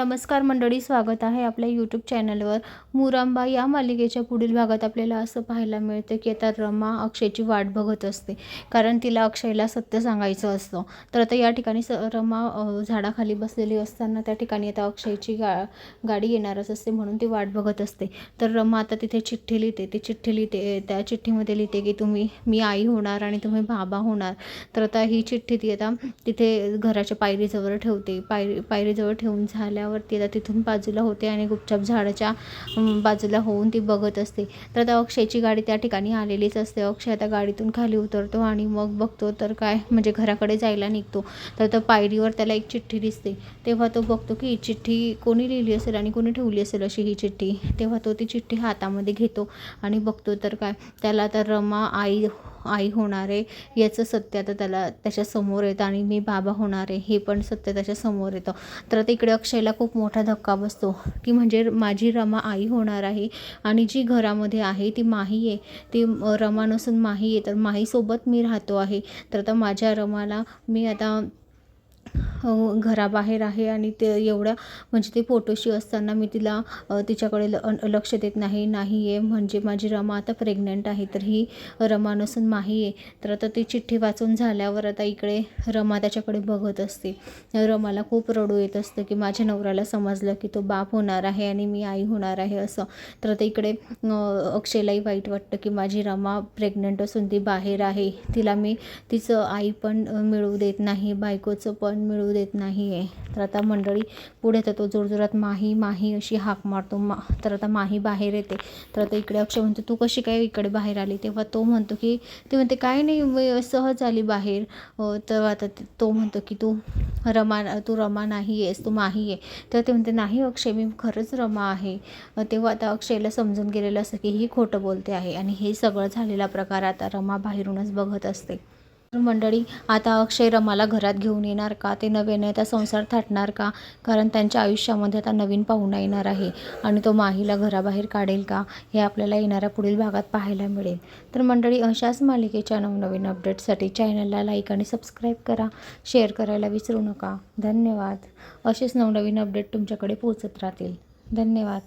नमस्कार मंडळी स्वागत आहे आपल्या यूट्यूब चॅनलवर मुरांबा या मालिकेच्या पुढील भागात आपल्याला असं पाहायला मिळतं की आता रमा अक्षयची वाट बघत असते. कारण तिला अक्षयला सत्य सांगायचं असतं. तर आता या ठिकाणी स रमा झाडाखाली बसलेली असताना त्या ठिकाणी आता अक्षयची गा गाडी येणारच असते म्हणून ती वाट बघत असते. तर रमा आता तिथे चिठ्ठी लिहिते. ती चिठ्ठी लिहिते त्या चिठ्ठीमध्ये लिहिते की तुम्ही मी आई होणार आणि तुम्ही बाबा होणार. तर आता ही चिठ्ठी ती आता तिथे घराच्या पायरीजवळ ठेवते. पायरी पायरीजवळ ठेवून झाल्यावरती आता तिथून बाजूला होते आणि गुपचाप झाडाच्या बाजूला होऊन ती बघत असते. तर आता अक्षयची गाडी त्या ठिकाणी आलेलीच असते. अक्षय त्या गाडीतून खाली उतरतो आणि मग बघतो तर काय म्हणजे घराकडे जायला निघतो. तर त्या पायरीवर त्याला एक चिठ्ठी दिसते. तेव्हा तो बघतो की ही चिठ्ठी कोणी लिहिली असेल आणि कोणी ठेवली असेल अशी ही चिठ्ठी. तेव्हा तो ती चिठ्ठी हातामध्ये घेतो आणि बघतो तर काय त्याला तर रमा आई आई होणार आहे याचं सत्य आता त्याला त्याच्यासमोर येतं आणि मी बाबा होणार आहे हे पण सत्य त्याच्यासमोर येतं. तर तिकडे अक्षयला खूप मोठा धक्का बसतो की म्हणजे माझी रमा आई होणार आहे आणि जी घरामध्ये आहे ती माही आहे. ती रमा नसून माही आहे तर माहीसोबत मी राहतो आहे. तर आता माझ्या रमाला मी आता घराबाहेर आहे आणि ते एवढ्या म्हणजे ते फोटोशी असताना मी तिला तिच्याकडे ल लक्ष देत नाही नाही आहे म्हणजे माझी रमा आता प्रेग्नंट आहे तर ही रमा नसून माही आहे तर आता ती चिठ्ठी वाचून झाल्यावर आता इकडे रमा त्याच्याकडे बघत असते. रमाला खूप रडू येत असतं की माझ्या नवऱ्याला समजलं की तो बाप होणार आहे आणि मी आई होणार आहे असं. तर आता इकडे अक्षयलाही वाईट वाटतं की माझी रमा प्रेग्नंट असून ती बाहेर आहे. तिला मी तिचं आई पण मिळवू देत नाही बायकोचं पण पण मिळू देत नाही आहे तर आता मंडळी पुढे तर तो जोरजोरात माही माही अशी हाक मारतो. मा तर आता माही बाहेर येते. तर आता इकडे अक्षय म्हणतो तू कशी काय इकडे बाहेर आली? तेव्हा तो म्हणतो की ते म्हणते काय नाही सहज आली बाहेर. तर आता तो म्हणतो की तू रमा तू रमा नाही आहेस तू माही आहे. तर ते म्हणते नाही अक्षय मी खरंच रमा आहे. तेव्हा आता अक्षयला समजून गेलेलं असतं की ही खोटं बोलते आहे. आणि हे सगळं झालेला प्रकार आता रमा बाहेरूनच बघत असते. मंडळी आता अक्षय रमाला घरात घेऊन येणार का? ते नव्याने आता संसार थाटणार का? कारण त्यांच्या आयुष्यामध्ये आता नवीन पाहुणा येणार आहे आणि तो माहीला घराबाहेर काढेल का? हे आपल्याला येणाऱ्या पुढील भागात पाहायला मिळेल. तर मंडळी अशाच मालिकेच्या नवनवीन अपडेट्ससाठी चॅनलला लाईक आणि सबस्क्राईब करा. शेअर करायला विसरू नका. धन्यवाद. असेच नवनवीन अपडेट तुमच्याकडे पोहोचत राहतील. धन्यवाद.